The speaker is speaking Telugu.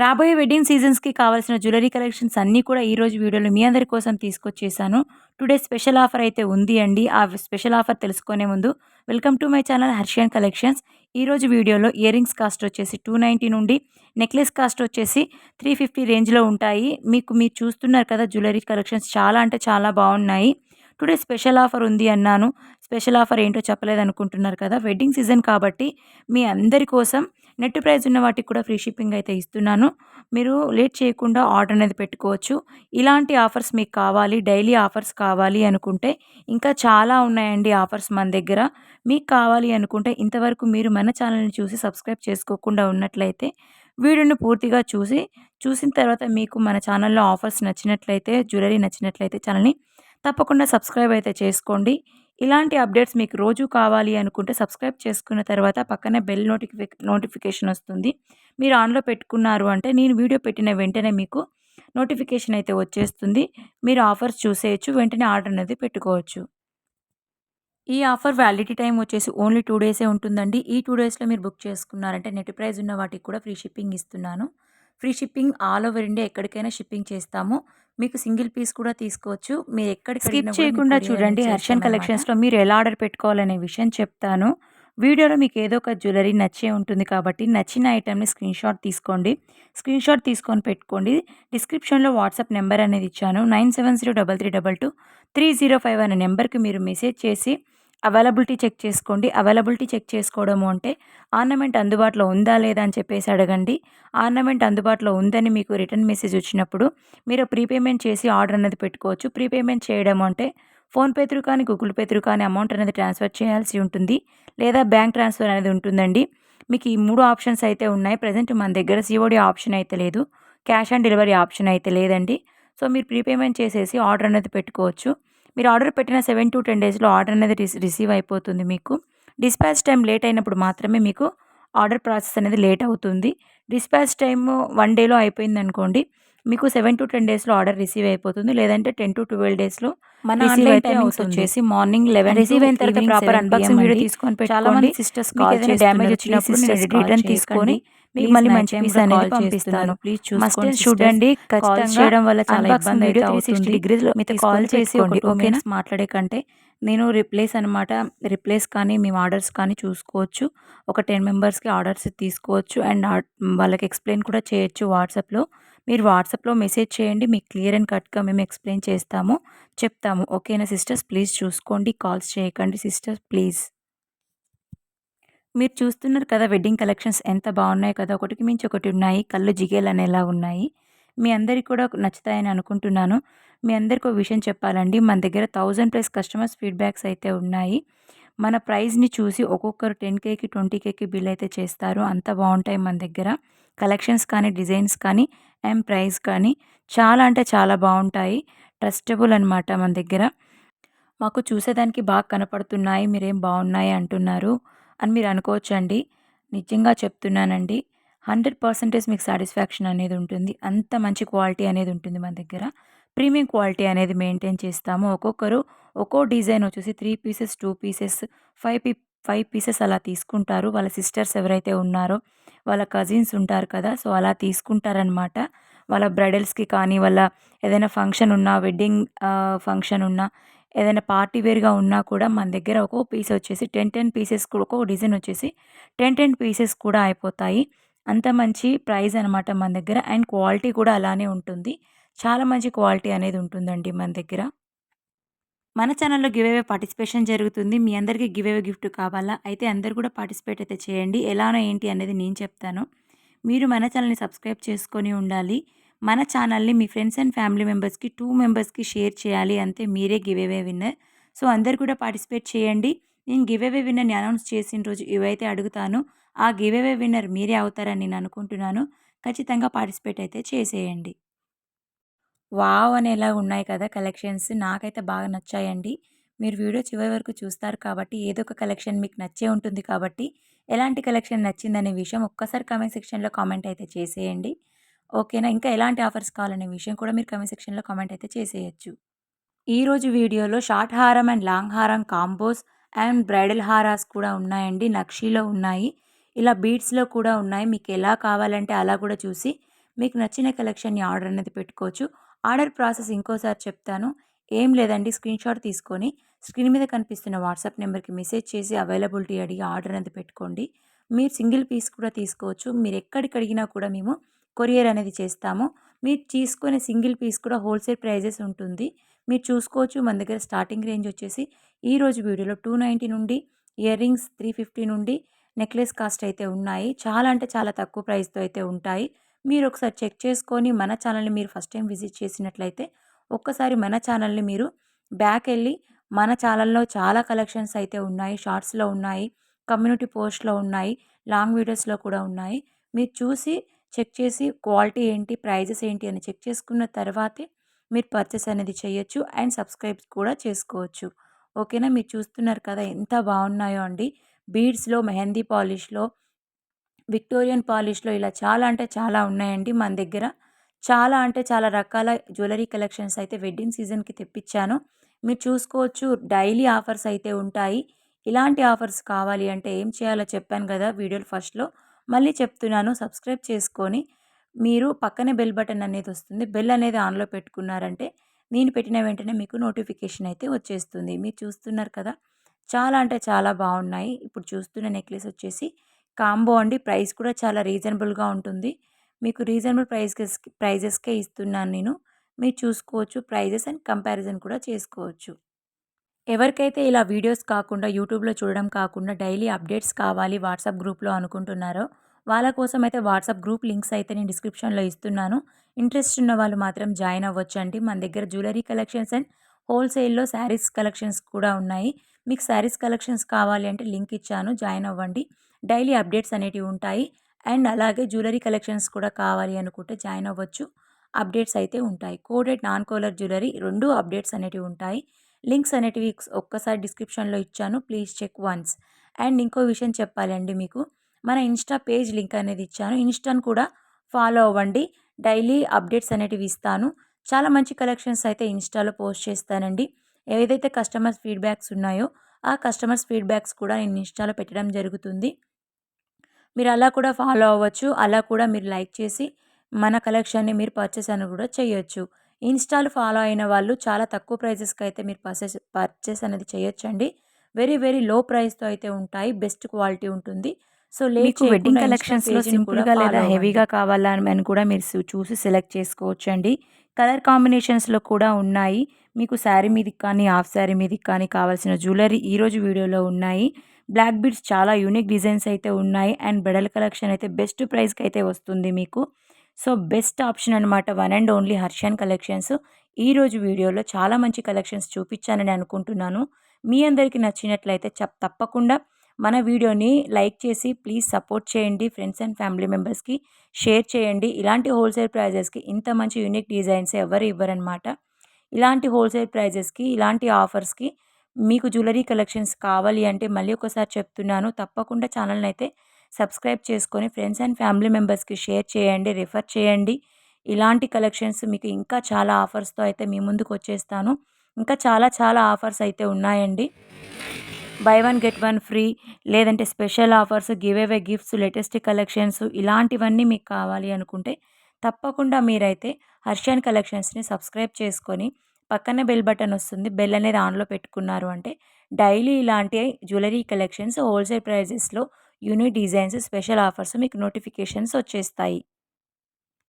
రాబోయే వెడ్డింగ్ సీజన్స్‌కి కావాల్సిన జ్యువెలరీ కలెక్షన్స్ అన్నీ కూడా ఈరోజు వీడియోలో మీ అందరి కోసం తీసుకొచ్చేసాను. టుడే స్పెషల్ ఆఫర్ అయితే ఉంది అండి. ఆ స్పెషల్ ఆఫర్ తెలుసుకునే ముందు welcome to my channel Harshiyan collections. ఈరోజు వీడియోలో ఇయర్ రింగ్స్ కాస్ట్ వచ్చేసి 290 నుండి నెక్లెస్ కాస్ట్ వచ్చేసి 350 రేంజ్‌లో ఉంటాయి. మీకు మీరు చూస్తున్నారు కదా జ్యువెలరీ కలెక్షన్స్ చాలా అంటే చాలా బాగున్నాయి. టుడే స్పెషల్ ఆఫర్ ఉంది అన్నాను. స్పెషల్ ఆఫర్ ఏంటో చెప్పలేదనుకుంటున్నారు కదా! వెడ్డింగ్ సీజన్ కాబట్టి మీ అందరి కోసం నెట్ ప్రైస్ ఉన్న వాటికి కూడా ఫ్రీ షిప్పింగ్ అయితే ఇస్తున్నాను. మీరు లేట్ చేయకుండా ఆర్డర్ అనేది పెట్టుకోవచ్చు. ఇలాంటి ఆఫర్స్ మీకు కావాలి, డైలీ ఆఫర్స్ కావాలి అనుకుంటే ఇంకా చాలా ఉన్నాయండి ఆఫర్స్ మన దగ్గర. మీకు కావాలి అనుకుంటే ఇంతవరకు మీరు మన ఛానల్‌ని చూసి సబ్స్క్రైబ్ చేసుకోకుండా ఉన్నట్లయితే వీడియోని పూర్తిగా చూసి, చూసిన తర్వాత మీకు మన ఛానల్‌లో ఆఫర్స్ నచ్చినట్లయితే, జ్యువెలరీ నచ్చినట్లయితే ఛానల్‌ని తప్పకుండా సబ్స్క్రైబ్ అయితే చేసుకోండి. ఇలాంటి అప్డేట్స్ మీకు రోజు కావాలి అనుకుంటే సబ్స్క్రైబ్ చేసుకున్న తర్వాత పక్కనే బెల్ నోటిఫి నోటిఫికేషన్ వస్తుంది. మీరు ఆన్‌లో పెట్టుకున్నారు అంటే నేను వీడియో పెట్టిన వెంటనే మీకు నోటిఫికేషన్ అయితే వచ్చేస్తుంది. మీరు ఆఫర్స్ చూసేయచ్చు వెంటనే ఆర్డర్ అనేది పెట్టుకోవచ్చు. ఈ ఆఫర్ వ్యాలిడిటీ టైం వచ్చేసి ఓన్లీ టూ డేసే ఉంటుందండి. ఈ టూ డేస్‌లో మీరు బుక్ చేసుకున్నారంటే నెట్ ప్రైజ్ ఉన్న వాటికి కూడా ఫ్రీ షిప్పింగ్ ఇస్తున్నాను. Free shipping all over India ఎక్కడికైనా షిప్పింగ్ చేస్తాము. మీకు సింగిల్ పీస్ కూడా తీసుకోవచ్చు. మీరు ఎక్కడికి స్కిప్ చేయకుండా చూడండి హర్షన్. కలెక్షన్స్‌లో మీరు ఎలా ఆర్డర్ పెట్టుకోవాలనే విషయం చెప్తాను. వీడియోలో మీకు ఏదో ఒక జ్యువెలరీ నచ్చే ఉంటుంది కాబట్టి నచ్చిన ఐటెమ్‌ని స్క్రీన్‌షాట్ తీసుకోండి. స్క్రీన్‌షాట్ తీసుకొని పెట్టుకోండి. డిస్క్రిప్షన్‌లో వాట్సాప్ నెంబర్ అనేది ఇచ్చాను. 9703330305 అనే నెంబర్‌కి మీరు మెసేజ్ చేసి అవైలబిలిటీ చెక్ చేసుకోండి. అవైలబిలిటీ చెక్ చేసుకోవడము అంటే ఆర్నమెంట్ అందుబాటులో ఉందా లేదా అని చెప్పేసి అడగండి. ఆర్నమెంట్ అందుబాటులో ఉందని మీకు రిటర్న్ మెసేజ్ వచ్చినప్పుడు మీరు ప్రీపేమెంట్ చేసి ఆర్డర్ అనేది పెట్టుకోవచ్చు. ప్రీపేమెంట్ చేయడం అంటే ఫోన్‌పే త్రూ కానీ, గూగుల్ పే త్రూ కానీ అమౌంట్ అనేది ట్రాన్స్‌ఫర్ చేయాల్సి ఉంటుంది. లేదా బ్యాంక్ ట్రాన్స్‌ఫర్ అనేది ఉంటుందండి. మీకు ఈ మూడు ఆప్షన్స్ అయితే ఉన్నాయి. ప్రజెంట్ మన దగ్గర సీఓడీ ఆప్షన్ అయితే లేదు. క్యాష్ ఆన్ డెలివరీ ఆప్షన్ అయితే లేదండి. సో మీరు ప్రీపేమెంట్ చేసేసి ఆర్డర్ అనేది పెట్టుకోవచ్చు. మీరు ఆర్డర్ పెట్టిన 7-10 డేస్‌లో ఆర్డర్ అనేది రిసీ రిసీవ్ అయిపోతుంది మీకు. డిస్పాచ్ టైమ్ లేట్ అయినప్పుడు మాత్రమే మీకు ఆర్డర్ ప్రాసెస్ అనేది లేట్ అవుతుంది. డిస్పాచ్ టైమ్ 1 డేలో అయిపోయిందనుకోండి మీకు 7-10 డేస్‌లో ఆర్డర్ రిసీవ్ అయిపోతుంది. లేదంటే 10-12 డేస్‌లో మన ఆన్‌లైన్ టైమింగ్స్. వచ్చేసి మార్నింగ్ 11 రిసీవ్ అయిన తర్వాత ప్రాపర్ 7 అన్బాక్సింగ్ వీడియో. తీసుకొని చాలా. మంది సిస్టర్స్ కాల్ డ్యామేజ్. వచ్చినప్పుడు రిటర్న్ తీసుకొని. మీకు ప్లీజ్ మళ్ళీ మంచి పీస్ అనేది పంపిస్తాను. ప్లీజ్ చూసుకోండి. సిస్టర్స్. కాల్ ఖచ్చితంగా చేయడం వల్ల చాలా ఇబ్బంది అయితే 360 అవుతుంది. డిగ్రీస్‌లో మీతో కాల్ చేసి ఒక పెట్టుకోండి. 2 ఓకేనా? మాట్లాడే కంటే నేను రిప్లేస్ అనమాట రిప్లేస్ కానీ మేము ఆర్డర్స్ కానీ చూసుకోవచ్చు. ఒక 10 మెంబర్స్‌కి ఆర్డర్స్ తీసుకోవచ్చు. అండ్ వాళ్ళకి ఎక్స్‌ప్లెయిన్ కూడా చేయొచ్చు వాట్సాప్‌లో. మీరు వాట్సాప్‌లో మెసేజ్ చేయండి. మీకు క్లియర్ అండ్ కట్‌గా మేము ఎక్స్‌ప్లెయిన్ చేస్తాము. చెప్తాము. ఓకేనా సిస్టర్స్? ప్లీజ్ చూసుకోండి. కాల్స్ చేయకండి సిస్టర్స్ ప్లీజ్. మీరు చూస్తున్నారు కదా వెడ్డింగ్ కలెక్షన్స్ ఎంత బాగున్నాయో కదా! ఒకటికి మించి ఒకటి ఉన్నాయి. కళ్ళు జిగేలనేలా ఉన్నాయి. మీ అందరికి కూడా నచ్చుతాయని అనుకుంటున్నాను. మీ అందరికి ఒక విషయం చెప్పాలండి. మన దగ్గర థౌజండ్ ప్లస్ కస్టమర్స్ ఫీడ్‌బ్యాక్స్ అయితే ఉన్నాయి. మన ప్రైస్‌ని చూసి ఒక్కొక్కరు టెన్ కేకి ట్వంటీ కేకి బిల్ అయితే చేస్తారు. అంత బాగుంటాయి మన దగ్గర. కలెక్షన్స్ కానీ, డిజైన్స్ కానీ అండ్ ప్రైస్ కానీ చాలా అంటే చాలా బాగుంటాయి. ట్రస్టబుల్ అనమాట మన దగ్గర. మాకు చూసేదానికి బాగా కనపడుతున్నాయి. మీరేం బాగున్నాయి అంటున్నారు అని మీరు అనుకోవచ్చండి. నిజంగా చెప్తున్నానండి. 100% మీకు సాటిస్ఫాక్షన్ అనేది ఉంటుంది. అంత మంచి క్వాలిటీ అనేది ఉంటుంది మన దగ్గర. ప్రీమియం క్వాలిటీ అనేది మెయింటైన్ చేస్తాము. ఒక్కొక్కరు ఒక్కో డిజైన్ వచ్చేసి three pieces, two pieces, five P five pieces అలా తీసుకుంటారు. వాళ్ళ సిస్టర్స్ ఎవరైతే ఉన్నారో వాళ్ళ కజిన్స్ ఉంటారు కదా! సో అలా తీసుకుంటారనమాట. వాళ్ళ బ్రైడల్స్‌కి కానీ, వాళ్ళ ఏదైనా ఫంక్షన్ ఉన్నా, వెడ్డింగ్ ఫంక్షన్ ఉన్నా, ఏదైనా పార్టీ వేర్‌గా ఉన్నా కూడా మన దగ్గర ఒక్కో పీస్ వచ్చేసి 10, 10 పీసెస్ కూడా ఒక్కో డిజైన్ వచ్చేసి 10, 10 పీసెస్ కూడా అయిపోతాయి. అంత మంచి ప్రైస్ అనమాట మన దగ్గర. అండ్ క్వాలిటీ కూడా అలానే ఉంటుంది. చాలా మంచి క్వాలిటీ అనేది ఉంటుందండి మన దగ్గర. మన ఛానల్‌లో గివేవే పార్టిసిపేషన్ జరుగుతుంది. మీ అందరికీ గివేవే గిఫ్ట్ కావాలా? అయితే అందరు కూడా పార్టిసిపేట్ అయితే చేయండి. ఎలానో ఏంటి అనేది నేను చెప్తాను. మీరు మన ఛానల్‌ని సబ్స్క్రైబ్ చేసుకొని ఉండాలి. మన ఛానల్‌ని మీ ఫ్రెండ్స్ అండ్ ఫ్యామిలీ మెంబర్స్‌కి టూ మెంబర్స్‌కి షేర్ చేయాలి. అంతే మీరే గివ్ అవే విన్నర్. సో అందరు కూడా పార్టిసిపేట్ చేయండి. నేను గివ్ అవే విన్నర్‌ని అనౌన్స్ చేసిన రోజు ఇవైతే అడుగుతాను. ఆ గివ్ అవే విన్నర్ మీరే అవుతారని నేను అనుకుంటున్నాను. ఖచ్చితంగా పార్టిసిపేట్ అయితే చేసేయండి. వావ్! అనేలా ఉన్నాయి కదా కలెక్షన్స్. నాకైతే బాగా నచ్చాయండి. మీరు వీడియో చివరి వరకు చూస్తారు కాబట్టి ఏదో ఒక కలెక్షన్ మీకు నచ్చే ఉంటుంది కాబట్టి ఎలాంటి కలెక్షన్ నచ్చిందనే విషయం ఒక్కసారి కామెంట్ సెక్షన్‌లో కామెంట్ అయితే చేసేయండి. ఓకేనా? ఇంకా ఎలాంటి ఆఫర్స్ కావాలనే విషయం కూడా మీరు కమెంట్ సెక్షన్‌లో కామెంట్ అయితే చేసేయొచ్చు. ఈరోజు వీడియోలో షార్ట్ హారం అండ్ లాంగ్ హారం కాంబోస్ అండ్ బ్రైడల్ హారాస్ కూడా ఉన్నాయండి. నక్షీలో ఉన్నాయి. ఇలా బీడ్స్‌లో కూడా ఉన్నాయి. మీకు ఎలా కావాలంటే అలా కూడా చూసి మీకు నచ్చిన కలెక్షన్ని ఆర్డర్ అనేది పెట్టుకోవచ్చు ఆర్డర్ ప్రాసెస్ ఇంకోసారి చెప్తాను ఏం లేదండి స్క్రీన్ షాట్ తీసుకొని స్క్రీన్ మీద కనిపిస్తున్న వాట్సాప్ నెంబర్కి మెసేజ్ చేసి అవైలబిలిటీ అడిగి ఆర్డర్ అనేది పెట్టుకోండి మీరు సింగిల్ పీస్ కూడా తీసుకోవచ్చు మీరు ఎక్కడికి అడిగినా కూడా మేము కొరియర్ అనేది చేస్తాము. మీరు తీసుకునే సింగిల్ పీస్ కూడా హోల్సేల్ ప్రైజెస్ ఉంటుంది. మీరు చూసుకోవచ్చు మన దగ్గర స్టార్టింగ్ రేంజ్ వచ్చేసి ఈ రోజు వీడియోలో టూ నైంటీ నుండి ఇయర్ రింగ్స్ త్రీ ఫిఫ్టీ నుండి నెక్లెస్ కాస్ట్ అయితే ఉన్నాయి. చాలా అంటే చాలా తక్కువ ప్రైస్తో అయితే ఉంటాయి. మీరు ఒకసారి చెక్ చేసుకొని మన ఛానల్ని మీరు ఫస్ట్ టైం విజిట్ చేసినట్లయితే ఒక్కసారి మన ఛానల్ని మీరు బ్యాక్ వెళ్ళి మన ఛానల్లో చాలా కలెక్షన్స్ అయితే ఉన్నాయి. షార్ట్స్లో ఉన్నాయి కమ్యూనిటీ పోస్ట్లో ఉన్నాయి లాంగ్ వీడియోస్లో కూడా ఉన్నాయి. మీరు చూసి చెక్ చేసి క్వాలిటీ ఏంటి ప్రైజెస్ ఏంటి అని చెక్ చేసుకున్న తర్వాతే మీరు పర్చేస్ అనేది చేయొచ్చు అండ్ సబ్స్క్రైబ్ కూడా చేసుకోవచ్చు. ఓకేనా? మీరు చూస్తున్నారు కదా ఎంత బాగున్నాయో అండి. బీడ్స్లో మెహందీ పాలిష్లో విక్టోరియన్ పాలిష్లో ఇలా చాలా అంటే చాలా ఉన్నాయండి మన దగ్గర. చాలా అంటే చాలా రకాల జ్యువెలరీ కలెక్షన్స్ అయితే వెడ్డింగ్ సీజన్కి తెప్పించాను. మీరు చూసుకోవచ్చు డైలీ ఆఫర్స్ అయితే ఉంటాయి. ఇలాంటి ఆఫర్స్ కావాలి అంటే ఏం చేయాలో చెప్పాను కదా వీడియోలు ఫస్ట్లో. మళ్ళీ చెప్తున్నాను సబ్స్క్రైబ్ చేసుకొని మీరు పక్కనే బెల్ బటన్ అనేది వస్తుంది. బెల్ అనేది ఆన్లో పెట్టుకున్నారంటే నేను పెట్టిన వెంటనే మీకు నోటిఫికేషన్ అయితే వచ్చేస్తుంది. మీరు చూస్తున్నారు కదా చాలా అంటే చాలా బాగున్నాయి. ఇప్పుడు చూస్తున్న నెక్లెస్ వచ్చేసి కాంబో అండి. ప్రైస్ కూడా చాలా రీజనబుల్గా ఉంటుంది. మీకు రీజనబుల్ ప్రైస్ ప్రైజెస్కే ఇస్తున్నాను నేను. మీరు చూసుకోవచ్చు. ప్రైజెస్ అండ్ కంపారిజన్ కూడా చేసుకోవచ్చు. ఎవరికైతే ఇలా వీడియోస్ కాకుండా యూట్యూబ్లో చూడడం కాకుండా డైలీ అప్డేట్స్ కావాలి వాట్సాప్ గ్రూప్లో అనుకుంటున్నారో వాళ్ళ కోసం అయితే వాట్సాప్ గ్రూప్ లింక్స్ అయితే నేను డిస్క్రిప్షన్లో ఇస్తున్నాను. ఇంట్రెస్ట్ ఉన్న వాళ్ళు మాత్రం జాయిన్ అవ్వచ్చండి. మన దగ్గర జ్యువెలరీ కలెక్షన్స్ అండ్ హోల్సేల్లో శారీస్ కలెక్షన్స్ కూడా ఉన్నాయి. మీకు శారీస్ కలెక్షన్స్ కావాలి అంటే లింక్ ఇచ్చాను జాయిన్ అవ్వండి. డైలీ అప్డేట్స్ అనేటివి ఉంటాయి. అండ్ అలాగే జ్యువెలరీ కలెక్షన్స్ కూడా కావాలి అనుకుంటే జాయిన్ అవ్వచ్చు. అప్డేట్స్ అయితే ఉంటాయి. కోడెడ్ నాన్ కోలర్ జ్యువెలరీ రెండు అప్డేట్స్ అనేటివి ఉంటాయి. లింక్స్ అనేటివి ఒక్కసారి డిస్క్రిప్షన్లో ఇచ్చాను. Please check once. అండ్ ఇంకో విషయం చెప్పాలండి మీకు. మన ఇన్స్టా పేజ్ లింక్ అనేది ఇచ్చాను. ఇన్స్టాను కూడా ఫాలో అవ్వండి. డైలీ అప్డేట్స్ అనేటివి ఇస్తాను. చాలా మంచి కలెక్షన్స్ అయితే ఇన్స్టాలో పోస్ట్ చేస్తానండి. ఏదైతే కస్టమర్స్ ఫీడ్బ్యాక్స్ ఉన్నాయో ఆ కస్టమర్స్ ఫీడ్బ్యాక్స్ కూడా నేను ఇన్స్టాలో పెట్టడం జరుగుతుంది. మీరు అలా కూడా ఫాలో అవ్వచ్చు. అలా కూడా మీరు లైక్ చేసి మన కలెక్షన్ని మీరు పర్చేస్ అని కూడా చేయొచ్చు. ఇన్స్టాల్ ఫాలో అయిన వాళ్ళు చాలా తక్కువ ప్రైజెస్కి అయితే మీరు పర్చేస్ పర్చేస్ అనేది చేయొచ్చండి. వెరీ వెరీ లో ప్రైస్తో అయితే ఉంటాయి. బెస్ట్ క్వాలిటీ ఉంటుంది. సో మీకు వెడ్డింగ్ కలెక్షన్స్లో సింపుల్గా లేదా హెవీగా కావాలా అని కూడా మీరు చూసి సెలెక్ట్ చేసుకోవచ్చు అండి కలర్ కాంబినేషన్స్లో కూడా ఉన్నాయి. మీకు శారీ మీదకి కానీ హాఫ్ శారీ మీదకి కానీ కావాల్సిన జ్యువెలరీ ఈరోజు వీడియోలో ఉన్నాయి. బ్లాక్ బీడ్స్ చాలా యూనిక్ డిజైన్స్ అయితే ఉన్నాయి. అండ్ బెడల్ కలెక్షన్ అయితే బెస్ట్ ప్రైస్కి అయితే వస్తుంది మీకు. సో బెస్ట్ ఆప్షన్ అనమాట one and only Harshiyan collections. ఈరోజు వీడియోలో చాలా మంచి కలెక్షన్స్ చూపించానని అనుకుంటున్నాను. మీ అందరికీ నచ్చినట్లయితే చెప్ తప్పకుండా మన వీడియోని లైక్ చేసి ప్లీజ్ సపోర్ట్ చేయండి. ఫ్రెండ్స్ అండ్ ఫ్యామిలీ మెంబర్స్కి షేర్ చేయండి. ఇలాంటి హోల్సేల్ ప్రైజెస్కి ఇంత మంచి యూనిక్ డిజైన్స్ ఎవరు ఇవ్వరనమాట ఇలాంటి హోల్సేల్ ప్రైజెస్కి ఇలాంటి ఆఫర్స్కి మీకు జ్యువెలరీ కలెక్షన్స్ కావాలి అంటే మళ్ళీ ఒకసారి చెప్తున్నాను. తప్పకుండా ఛానల్ని అయితే సబ్స్క్రైబ్ చేసుకొని ఫ్రెండ్స్ అండ్ ఫ్యామిలీ మెంబర్స్కి షేర్ చేయండి రిఫర్ చేయండి. ఇలాంటి కలెక్షన్స్ మీకు ఇంకా చాలా ఆఫర్స్తో అయితే మీ ముందుకు వచ్చేస్తాను. ఇంకా చాలా చాలా ఆఫర్స్ అయితే ఉన్నాయండి. Buy one get one free లేదంటే special offers give away gifts latest collections ఇలాంటివన్నీ మీకు కావాలి అనుకుంటే తప్పకుండా మీరైతే హర్షన్ కలెక్షన్స్ని సబ్స్క్రైబ్ చేసుకొని పక్కనే బెల్ బటన్ వస్తుంది. బెల్ అనేది ఆన్లో పెట్టుకున్నారు అంటే డైలీ ఇలాంటి జ్యువెలరీ కలెక్షన్స్ హోల్సేల్ ప్రైజెస్లో యూనిక్ డిజైన్స్ స్పెషల్ ఆఫర్స్ మీకు నోటిఫికేషన్స్ వచ్చేస్తాయి.